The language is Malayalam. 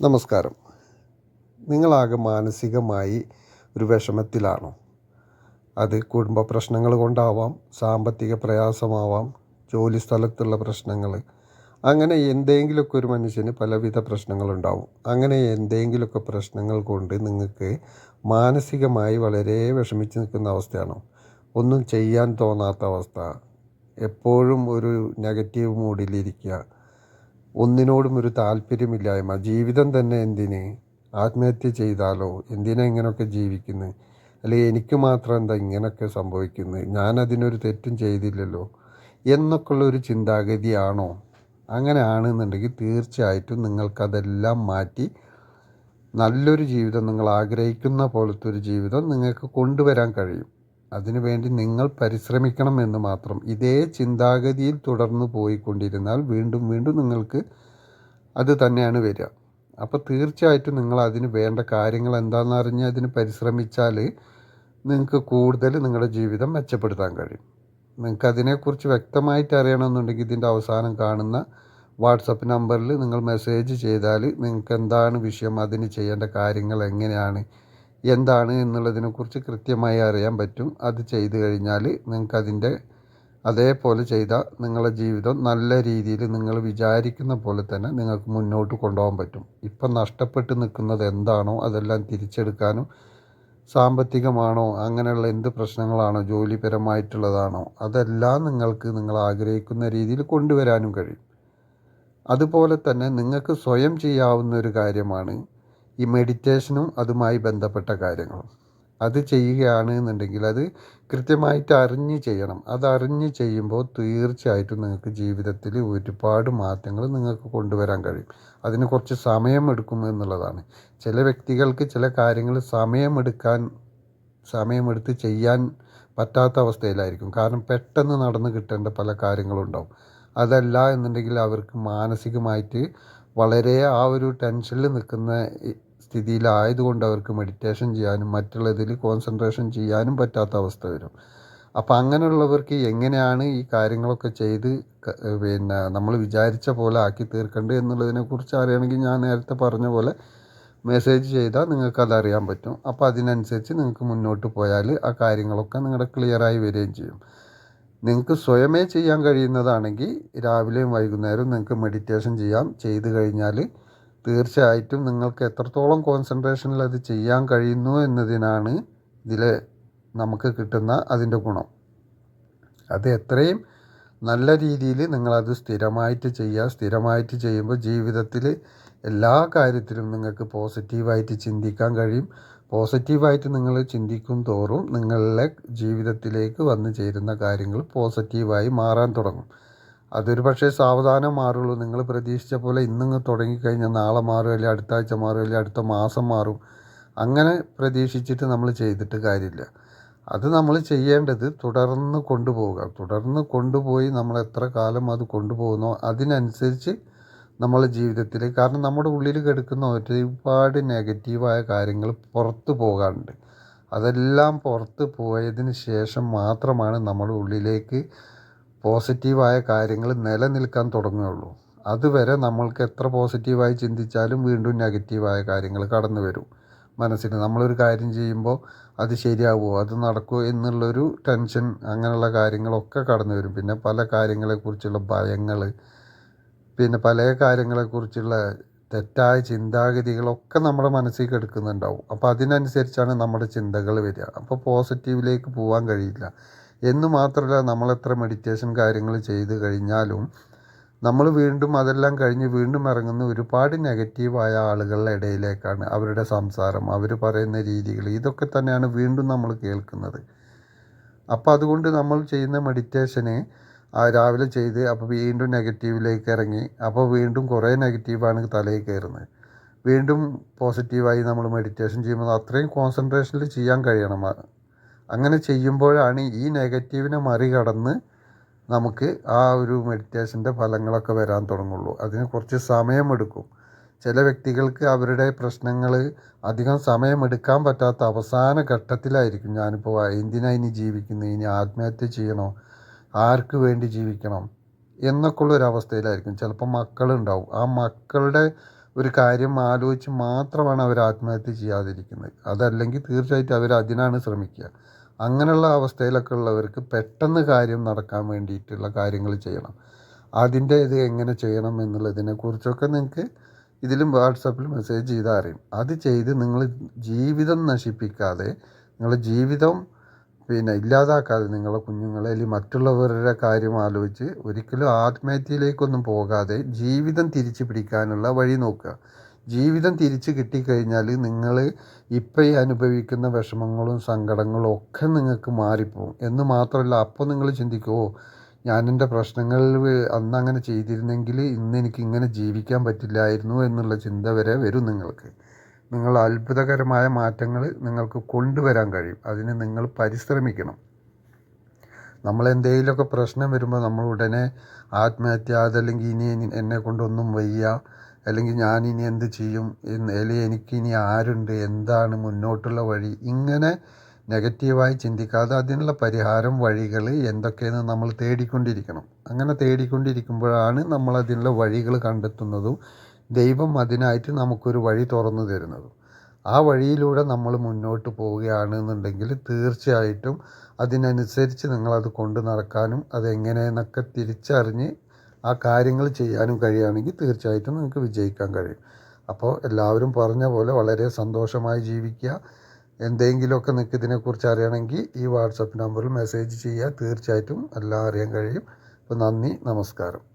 നമസ്കാരം. നിങ്ങളാകെ മാനസികമായി ഒരു വിഷമത്തിലാണോ? അത് കുടുംബ പ്രശ്നങ്ങൾ കൊണ്ടാവാം സാമ്പത്തിക പ്രയാസമാവാം ജോലി സ്ഥലത്തുള്ള പ്രശ്നങ്ങൾ. അങ്ങനെ എന്തെങ്കിലുമൊക്കെ ഒരു മനുഷ്യന് പലവിധ പ്രശ്നങ്ങളുണ്ടാവും. അങ്ങനെ എന്തെങ്കിലുമൊക്കെ പ്രശ്നങ്ങൾ കൊണ്ട് നിങ്ങൾക്ക് മാനസികമായി വളരെ വിഷമിച്ച് നിൽക്കുന്ന അവസ്ഥയാണോ? ഒന്നും ചെയ്യാൻ തോന്നാത്ത അവസ്ഥ. എപ്പോഴും ഒരു നെഗറ്റീവ് മൂഡിലിരിക്കുക. ഒന്നിനോടും ഒരു താല്പര്യമില്ലായ്മ. ജീവിതം തന്നെ എന്തിന്? ആത്മഹത്യ ചെയ്താലോ? എന്തിനാ ഇങ്ങനെയൊക്കെ ജീവിക്കുന്നത് അല്ലെങ്കിൽ എനിക്ക് മാത്രം എന്താ ഇങ്ങനെയൊക്കെ സംഭവിക്കുന്നത് ഞാൻ അതിനൊരു തെറ്റും ചെയ്തില്ലല്ലോ? എന്നൊക്കെയുള്ള ഒരു ചിന്താഗതിയാണോ? അങ്ങനെ ആണെന്നുണ്ടെങ്കിൽ തീർച്ചയായിട്ടും നിങ്ങൾക്കതെല്ലാം മാറ്റി നല്ലൊരു ജീവിതം നിങ്ങൾ ആഗ്രഹിക്കുന്ന പോലത്തെ ഒരു ജീവിതം നിങ്ങൾക്ക് കൊണ്ടുവരാൻ കഴിയും. അതിനുവേണ്ടി നിങ്ങൾ പരിശ്രമിക്കണം എന്ന് മാത്രം. ഇതേ ചിന്താഗതിയിൽ തുടർന്ന് പോയിക്കൊണ്ടിരുന്നാൽ വീണ്ടും വീണ്ടും നിങ്ങൾക്ക് അത് തന്നെയാണ് വരിക. അപ്പോൾ തീർച്ചയായിട്ടും നിങ്ങൾ അതിന് വേണ്ട കാര്യങ്ങൾ എന്താണെന്ന് അറിഞ്ഞ് അതിന് പരിശ്രമിച്ചാൽ നിങ്ങൾക്ക് കൂടുതൽ നിങ്ങളുടെ ജീവിതം മെച്ചപ്പെടുത്താൻ കഴിയും. നിങ്ങൾക്ക് അതിനെക്കുറിച്ച് വ്യക്തമായിട്ട് അറിയണമെന്നുണ്ടെങ്കിൽ ഇതിന്റെ അവസാനം കാണുന്ന വാട്സപ്പ് നമ്പറിൽ നിങ്ങൾ മെസ്സേജ് ചെയ്താൽ നിങ്ങൾക്ക് എന്താണ് വിഷയം അതിന് ചെയ്യേണ്ട കാര്യങ്ങൾ എങ്ങനെയാണ് എന്താണ് എന്നുള്ളതിനെക്കുറിച്ച് കൃത്യമായി അറിയാൻ പറ്റും. അത് ചെയ്തു കഴിഞ്ഞാൽ നിങ്ങൾക്ക് അതിന്റെ അതേപോലെ ചെയ്താൽ നിങ്ങളുടെ ജീവിതം നല്ല രീതിയിൽ നിങ്ങൾ വിചാരിക്കുന്ന പോലെ തന്നെ നിങ്ങൾക്ക് മുന്നോട്ട് കൊണ്ടുപോകാൻ പറ്റും. ഇപ്പം നഷ്ടപ്പെട്ട് നിൽക്കുന്നത് എന്താണോ അതെല്ലാം തിരിച്ചെടുക്കാനും സാമ്പത്തികമാണോ അങ്ങനെയുള്ള എന്ത് പ്രശ്നങ്ങളാണോ ജോലിപരമായിട്ടുള്ളതാണോ അതെല്ലാം നിങ്ങൾക്ക് നിങ്ങൾ ആഗ്രഹിക്കുന്ന രീതിയിൽ കൊണ്ടുവരാനും കഴിയും. അതുപോലെ തന്നെ നിങ്ങൾക്ക് സ്വയം ചെയ്യാവുന്ന ഒരു കാര്യമാണ് ഈ മെഡിറ്റേഷനും അതുമായി ബന്ധപ്പെട്ട കാര്യങ്ങളും അത് ചെയ്യുകയാണ് എന്നുണ്ടെങ്കിൽ അത് കൃത്യമായിട്ട് അറിഞ്ഞ് ചെയ്യണം. അത് അറിഞ്ഞ് ചെയ്യുമ്പോൾ തീർച്ചയായിട്ടും നിങ്ങൾക്ക് ജീവിതത്തിൽ ഒരുപാട് മാറ്റങ്ങൾ നിങ്ങൾക്ക് കൊണ്ടുവരാൻ കഴിയും. അതിന് കുറച്ച് സമയമെടുക്കും എന്നുള്ളതാണ്. ചില വ്യക്തികൾക്ക് ചില കാര്യങ്ങൾ സമയമെടുക്കാൻ സമയമെടുത്ത് ചെയ്യാൻ പറ്റാത്ത അവസ്ഥയിലായിരിക്കും. കാരണം പെട്ടെന്ന് നടന്ന് കിട്ടേണ്ട പല കാര്യങ്ങളുണ്ടാവും. അതല്ല എന്നുണ്ടെങ്കിൽ അവർക്ക് മാനസികമായിട്ട് വളരെ ആ ഒരു ടെൻഷനിൽ നിൽക്കുന്ന സ്ഥിതിയിലായതുകൊണ്ട് അവർക്ക് മെഡിറ്റേഷൻ ചെയ്യാനും മറ്റുള്ളതിൽ കോൺസെൻട്രേഷൻ ചെയ്യാനും പറ്റാത്ത അവസ്ഥ വരും. അപ്പോൾ അങ്ങനെയുള്ളവർക്ക് എങ്ങനെയാണ് ഈ കാര്യങ്ങളൊക്കെ ചെയ്ത് പിന്നെ നമ്മൾ വിചാരിച്ച പോലെ ആക്കി തീർക്കേണ്ടത് എന്നുള്ളതിനെക്കുറിച്ച് അറിയണമെങ്കിൽ ഞാൻ നേരത്തെ പറഞ്ഞ പോലെ മെസ്സേജ് ചെയ്താൽ നിങ്ങൾക്ക് അതറിയാൻ പറ്റും. അപ്പോൾ അതിനനുസരിച്ച് നിങ്ങൾക്ക് മുന്നോട്ട് പോയാൽ ആ കാര്യങ്ങളൊക്കെ നിങ്ങളുടെ ക്ലിയറായി വരികയും ചെയ്യും. നിങ്ങൾക്ക് സ്വയമേ ചെയ്യാൻ കഴിയുന്നതാണെങ്കിൽ രാവിലെയും വൈകുന്നേരവും നിങ്ങൾക്ക് മെഡിറ്റേഷൻ ചെയ്യാം. ചെയ്ത് കഴിഞ്ഞാൽ തീർച്ചയായിട്ടും നിങ്ങൾക്ക് എത്രത്തോളം കോൺസെൻട്രേഷനിൽ അത് ചെയ്യാൻ കഴിയുന്നു എന്നതിനാണ് ഇതിൽ നമുക്ക് കിട്ടുന്ന അതിന്റെ ഗുണം. അത് എത്രയും നല്ല രീതിയിൽ നിങ്ങളത് സ്ഥിരമായിട്ട് ചെയ്യുക. സ്ഥിരമായിട്ട് ചെയ്യുമ്പോൾ ജീവിതത്തിൽ എല്ലാ കാര്യത്തിലും നിങ്ങൾക്ക് പോസിറ്റീവായിട്ട് ചിന്തിക്കാൻ കഴിയും. പോസിറ്റീവായിട്ട് നിങ്ങൾ ചിന്തിക്കും തോറും നിങ്ങളുടെ ജീവിതത്തിലേക്ക് വന്നു ചേരുന്ന കാര്യങ്ങൾ പോസിറ്റീവായി മാറാൻ തുടങ്ങും. അതൊരു പക്ഷേ സാവധാനം മാറുള്ളൂ. നിങ്ങൾ പ്രതീക്ഷിച്ച പോലെ ഇന്നിങ്ങ് തുടങ്ങിക്കഴിഞ്ഞാൽ നാളെ മാറും അല്ലെങ്കിൽ അടുത്ത ആഴ്ച മാറും അല്ലെങ്കിൽ അടുത്ത മാസം മാറും. അങ്ങനെ പ്രതീക്ഷിച്ചിട്ട് നമ്മൾ ചെയ്തിട്ട് കാര്യമില്ല. അത് നമ്മൾ ചെയ്യേണ്ടത് തുടർന്ന് കൊണ്ടുപോവുക. തുടർന്ന് കൊണ്ടുപോയി നമ്മൾ എത്ര കാലം അത് കൊണ്ടുപോകുന്നോ അതിനനുസരിച്ച് നമ്മളെ ജീവിതത്തിൽ കാരണം നമ്മുടെ ഉള്ളിൽ കിടക്കുന്ന ഒരുപാട് നെഗറ്റീവായ കാര്യങ്ങൾ പുറത്ത് പോകാറുണ്ട്. അതെല്ലാം പുറത്ത് പോയതിന് ശേഷം മാത്രമാണ് നമ്മുടെ ഉള്ളിലേക്ക് പോസിറ്റീവായ കാര്യങ്ങൾ നിലനിൽക്കാൻ തുടങ്ങുകയുള്ളൂ. അതുവരെ നമ്മൾക്ക് എത്ര പോസിറ്റീവായി ചിന്തിച്ചാലും വീണ്ടും നെഗറ്റീവായ കാര്യങ്ങൾ കടന്നു വരും. മനസ്സിൽ നമ്മളൊരു കാര്യം ചെയ്യുമ്പോൾ അത് ശരിയാവുമോ അത് നടക്കുമോ എന്നുള്ളൊരു ടെൻഷൻ അങ്ങനെയുള്ള കാര്യങ്ങളൊക്കെ കടന്നു വരും. പിന്നെ പല കാര്യങ്ങളെക്കുറിച്ചുള്ള ഭയങ്ങൾ പിന്നെ പല കാര്യങ്ങളെക്കുറിച്ചുള്ള തെറ്റായ ചിന്താഗതികളൊക്കെ നമ്മുടെ മനസ്സിൽ കിടക്കുന്നുണ്ടാവും. അപ്പോൾ അതിനനുസരിച്ചാണ് നമ്മുടെ ചിന്തകൾ വരിക. അപ്പോൾ പോസിറ്റീവിലേക്ക് പോകാൻ കഴിയില്ല. എന്ന് മാത്രമല്ല നമ്മളെത്ര മെഡിറ്റേഷൻ കാര്യങ്ങൾ ചെയ്ത് കഴിഞ്ഞാലും നമ്മൾ വീണ്ടും അതെല്ലാം കഴിഞ്ഞ് വീണ്ടും ഇറങ്ങുന്ന ഒരുപാട് നെഗറ്റീവായ ആളുകളുടെ ഇടയിലേക്കാണ് അവരുടെ സംസാരം അവർ പറയുന്ന രീതികൾ. ഇതൊക്കെ തന്നെയാണ് വീണ്ടും നമ്മൾ കേൾക്കുന്നത്. അപ്പോൾ അതുകൊണ്ട് നമ്മൾ ചെയ്യുന്ന മെഡിറ്റേഷന് രാവിലെ ചെയ്ത് അപ്പോൾ വീണ്ടും നെഗറ്റീവിലേക്ക് ഇറങ്ങി അപ്പോൾ വീണ്ടും കുറേ നെഗറ്റീവാണ് തലയിൽ കയറുന്നത്. വീണ്ടും പോസിറ്റീവായി നമ്മൾ മെഡിറ്റേഷൻ ചെയ്യുമ്പോൾ അത്രയും കോൺസെൻട്രേഷനിൽ ചെയ്യാൻ കഴിയണം. അങ്ങനെ ചെയ്യുമ്പോഴാണ് ഈ നെഗറ്റീവിനെ മറികടന്ന് നമുക്ക് ആ ഒരു മെഡിറ്റേഷന്റെ ഫലങ്ങളൊക്കെ വരാൻ തുടങ്ങുള്ളൂ. അതിന് കുറച്ച് സമയമെടുക്കും. ചില വ്യക്തികൾക്ക് അവരുടെ പ്രശ്നങ്ങൾ അധികം സമയമെടുക്കാൻ പറ്റാത്ത അവസാന ഘട്ടത്തിലായിരിക്കും. ഞാനിപ്പോൾ എന്തിനാ ഇനി ജീവിക്കുന്നത്? ഇനി ആത്മഹത്യ ചെയ്യണോ? ആർക്ക് വേണ്ടി ജീവിക്കണം? എന്നൊക്കെ ഉള്ള ഒരു ചിലപ്പോൾ മക്കളുണ്ടാവും. ആ മക്കളുടെ ഒരു കാര്യം ആലോചിച്ച് മാത്രമാണ് അവർ ആത്മഹത്യ ചെയ്യാതിരിക്കുന്നത്. അതല്ലെങ്കിൽ തീർച്ചയായിട്ടും അവർ അതിനാണ് ശ്രമിക്കുക. അങ്ങനെയുള്ള അവസ്ഥയിലൊക്കെ ഉള്ളവർക്ക് പെട്ടെന്ന് കാര്യം നടക്കാൻ വേണ്ടിയിട്ടുള്ള കാര്യങ്ങൾ ചെയ്യണം. അതിന്റെ ഇത് എങ്ങനെ ചെയ്യണം എന്നുള്ളതിനെക്കുറിച്ചൊക്കെ നിങ്ങൾക്ക് ഇതിലും വാട്സപ്പിൽ മെസ്സേജ് ചെയ്താൽ അറിയും. അത് ചെയ്ത് നിങ്ങൾ ജീവിതം നശിപ്പിക്കാതെ നിങ്ങളുടെ ജീവിതം പിന്നെ ഇല്ലാതാക്കാതെ നിങ്ങളെ കുഞ്ഞുങ്ങളെ അല്ലെങ്കിൽ മറ്റുള്ളവരുടെ കാര്യം ആലോചിച്ച് ഒരിക്കലും ആത്മഹത്യയിലേക്കൊന്നും പോകാതെ ജീവിതം തിരിച്ചു പിടിക്കാനുള്ള വഴി നോക്കുക. ജീവിതം തിരിച്ചു കിട്ടിക്കഴിഞ്ഞാൽ നിങ്ങൾ ഇപ്പം ഈ അനുഭവിക്കുന്ന വിഷമങ്ങളും സങ്കടങ്ങളും ഒക്കെ നിങ്ങൾക്ക് മാറിപ്പോവും. എന്ന് മാത്രമല്ല അപ്പോൾ നിങ്ങൾ ചിന്തിക്കുമോ ഞാൻ എന്റെ പ്രശ്നങ്ങളിൽ അന്ന് അങ്ങനെ ചെയ്തിരുന്നെങ്കിൽ ഇന്ന് എനിക്ക് ഇങ്ങനെ ജീവിക്കാൻ പറ്റില്ലായിരുന്നു എന്നുള്ള ചിന്ത വരെ വരും നിങ്ങൾക്ക്. നിങ്ങൾ അത്ഭുതകരമായ മാറ്റങ്ങൾ നിങ്ങൾക്ക് കൊണ്ടുവരാൻ കഴിയും. അതിന് നിങ്ങൾ പരിശ്രമിക്കണം. നമ്മൾ എന്തെങ്കിലുമൊക്കെ പ്രശ്നം വരുമ്പോൾ നമ്മൾ ഉടനെ ആത്മഹത്യ അതല്ലെങ്കിൽ ഇനി എന്നെ കൊണ്ടൊന്നും വയ്യ അല്ലെങ്കിൽ ഞാൻ ഇനി എന്ത് ചെയ്യും അല്ലെങ്കിൽ എനിക്കിനി ആരുണ്ട് എന്താണ് മുന്നോട്ടുള്ള വഴി ഇങ്ങനെ നെഗറ്റീവായി ചിന്തിക്കാതെ അതിനുള്ള പരിഹാരം വഴികൾ എന്തൊക്കെയെന്ന് നമ്മൾ തേടിക്കൊണ്ടിരിക്കണം. അങ്ങനെ തേടിക്കൊണ്ടിരിക്കുമ്പോഴാണ് നമ്മൾ അതിനുള്ള വഴികൾ കണ്ടെത്തുന്നതും ദൈവം അതിനായിട്ട് നമുക്കൊരു വഴി തുറന്നു തരുന്നത്. ആ വഴിയിലൂടെ നമ്മൾ മുന്നോട്ട് പോവുകയാണെന്നുണ്ടെങ്കിൽ തീർച്ചയായിട്ടും അതിനനുസരിച്ച് നിങ്ങളത് കൊണ്ട് നടക്കാനും അതെങ്ങനെയെന്നൊക്കെ തിരിച്ചറിഞ്ഞ് ആ കാര്യങ്ങൾ ചെയ്യാനും കഴിയുകയാണെങ്കിൽ തീർച്ചയായിട്ടും നിങ്ങൾക്ക് വിജയിക്കാൻ കഴിയും. അപ്പോൾ എല്ലാവരും പറഞ്ഞ പോലെ വളരെ സന്തോഷമായി ജീവിക്കുക. എന്തെങ്കിലുമൊക്കെ നിങ്ങൾക്ക് ഇതിനെക്കുറിച്ച് അറിയണമെങ്കിൽ ഈ വാട്സപ്പ് നമ്പറിൽ മെസ്സേജ് ചെയ്യുക. തീർച്ചയായിട്ടും എല്ലാം അറിയാൻ കഴിയും. അപ്പോൾ നന്ദി നമസ്കാരം.